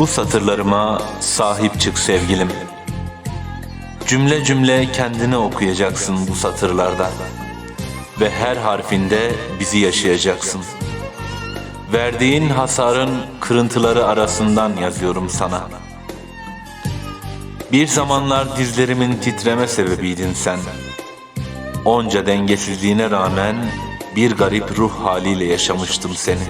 Bu satırlarıma sahip çık sevgilim. Cümle cümle kendini okuyacaksın bu satırlarda. Ve her harfinde bizi yaşayacaksın. Verdiğin hasarın kırıntıları arasından yazıyorum sana. Bir zamanlar dizlerimin titreme sebebiydin sen. Onca dengesizliğine rağmen bir garip ruh haliyle yaşamıştım seni.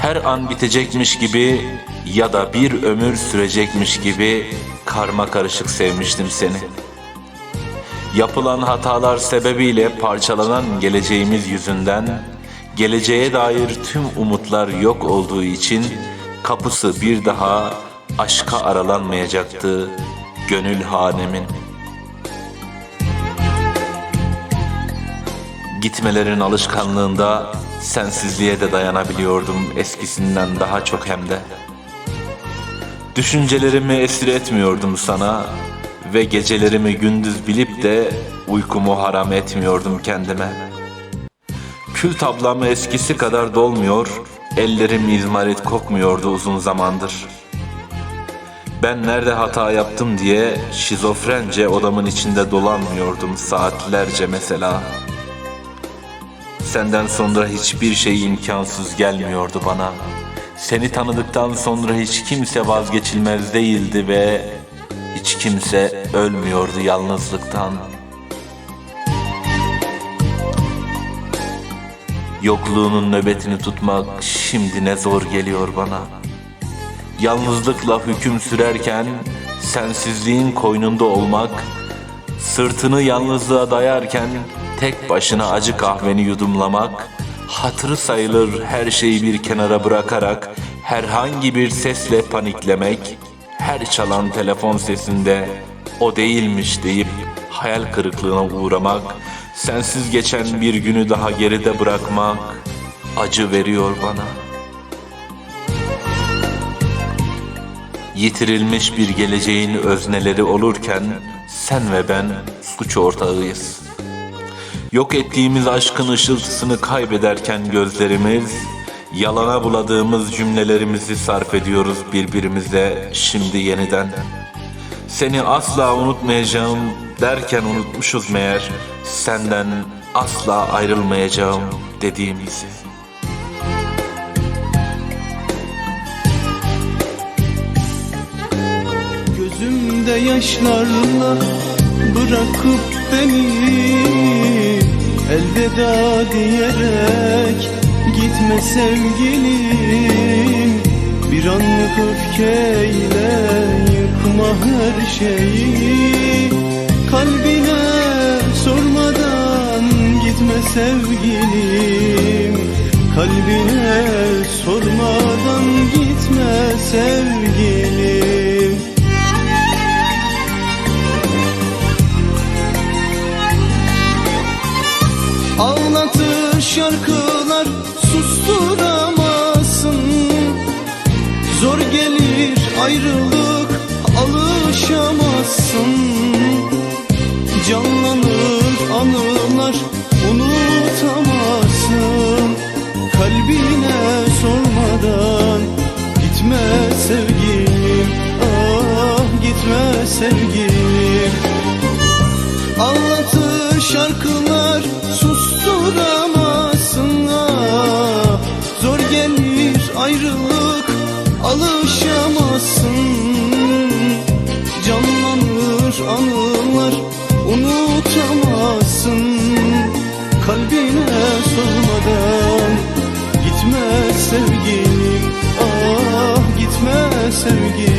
Her an bitecekmiş gibi ya da bir ömür sürecekmiş gibi karma karışık sevmiştim seni. Yapılan hatalar sebebiyle parçalanan geleceğimiz yüzünden geleceğe dair tüm umutlar yok olduğu için kapısı bir daha aşka aralanmayacaktı gönül hanemin. Gitmelerin alışkanlığında sensizliğe de dayanabiliyordum eskisinden daha çok hem de. Düşüncelerimi esir etmiyordum sana ve gecelerimi gündüz bilip de uykumu haram etmiyordum kendime. Kül tablam eskisi kadar dolmuyor, ellerim izmarit kokmuyordu uzun zamandır. Ben nerede hata yaptım diye şizofrence odamın içinde dolanmıyordum saatlerce mesela. Senden sonra hiçbir şey imkansız gelmiyordu bana. Seni tanıdıktan sonra hiç kimse vazgeçilmez değildi ve hiç kimse ölmüyordu yalnızlıktan. Yokluğunun nöbetini tutmak şimdi ne zor geliyor bana. Yalnızlıkla hüküm sürerken sensizliğin koynunda olmak, sırtını yalnızlığa dayarken tek başına acı kahveni yudumlamak, hatırı sayılır her şeyi bir kenara bırakarak herhangi bir sesle paniklemek, her çalan telefon sesinde o değilmiş deyip hayal kırıklığına uğramak, sensiz geçen bir günü daha geride bırakmak acı veriyor bana. Yitirilmiş bir geleceğin özneleri olurken sen ve ben suç ortağıyız. Yok ettiğimiz aşkın ışıltısını kaybederken gözlerimiz, yalana buladığımız cümlelerimizi sarf ediyoruz birbirimize şimdi yeniden. Seni asla unutmayacağım derken unutmuşuz meğer senden asla ayrılmayacağım dediğimizi. Gözümde yaşlarla bırakıp beni Elveda diyerek gitme sevgilim. Bir anlık öfkeyle yıkma her şeyi. Kalbine sormadan gitme sevgilim. Kalbine sormadan gitme sevgilim Ağlatır şarkılar susturamazsın. Zor gelir ayrılık alışamazsın. Canlanır anılar unutamazsın. Kalbine sormadan gitme sevgilim. Ah gitme sevgilim. Ağlatır gitme